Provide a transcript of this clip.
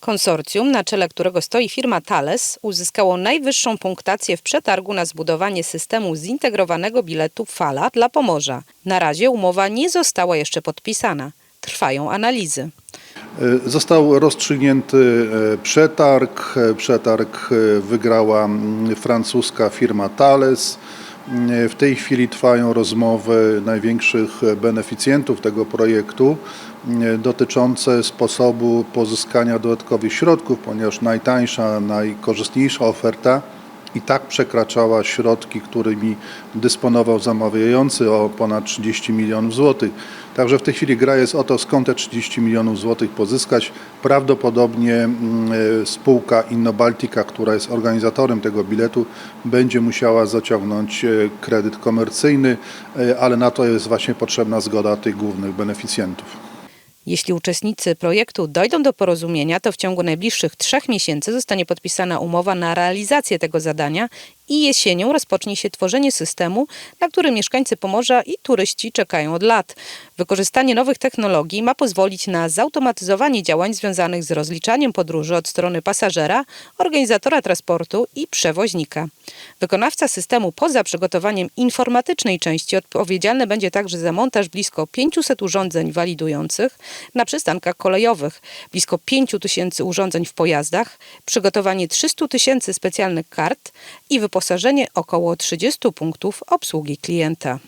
Konsorcjum, na czele którego stoi firma Thales, uzyskało najwyższą punktację w przetargu na zbudowanie systemu zintegrowanego biletu Fala dla Pomorza. Na razie umowa nie została jeszcze podpisana. Trwają analizy. E, Został rozstrzygnięty e, przetarg. E, Przetarg wygrała francuska firma Thales. W tej chwili trwają rozmowy największych e, beneficjentów tego projektu mm, dotyczące sposobu pozyskania dodatkowych środków, ponieważ najtańsza, najkorzystniejsza oferta i tak przekraczała środki, którymi dysponował zamawiający o ponad 30 milionów złotych. Także w tej chwili gra jest o to, skąd te 30 milionów złotych pozyskać. Prawdopodobnie mm, e, spółka Innobaltica, która jest organizatorem tego biletu, będzie musiała zaciągnąć e, kredyt komercyjny, e, ale na to jest właśnie potrzebna zgoda tych głównych beneficjentów. Jeśli uczestnicy projektu dojdą do porozumienia, to w ciągu najbliższych trzech miesięcy zostanie podpisana umowa na realizację tego zadania i jesienią rozpocznie się tworzenie systemu, na który mieszkańcy Pomorza i turyści czekają od lat. Wykorzystanie nowych technologii ma pozwolić na zautomatyzowanie działań związanych z rozliczaniem podróży od strony pasażera, organizatora transportu i przewoźnika. Wykonawca systemu poza przygotowaniem informatycznej części odpowiedzialny będzie także za montaż blisko 500 urządzeń walidujących na przystankach kolejowych, blisko 5 tysięcy urządzeń w pojazdach, przygotowanie 300 tysięcy specjalnych kart i wyposażenie około 30 punktów obsługi klienta.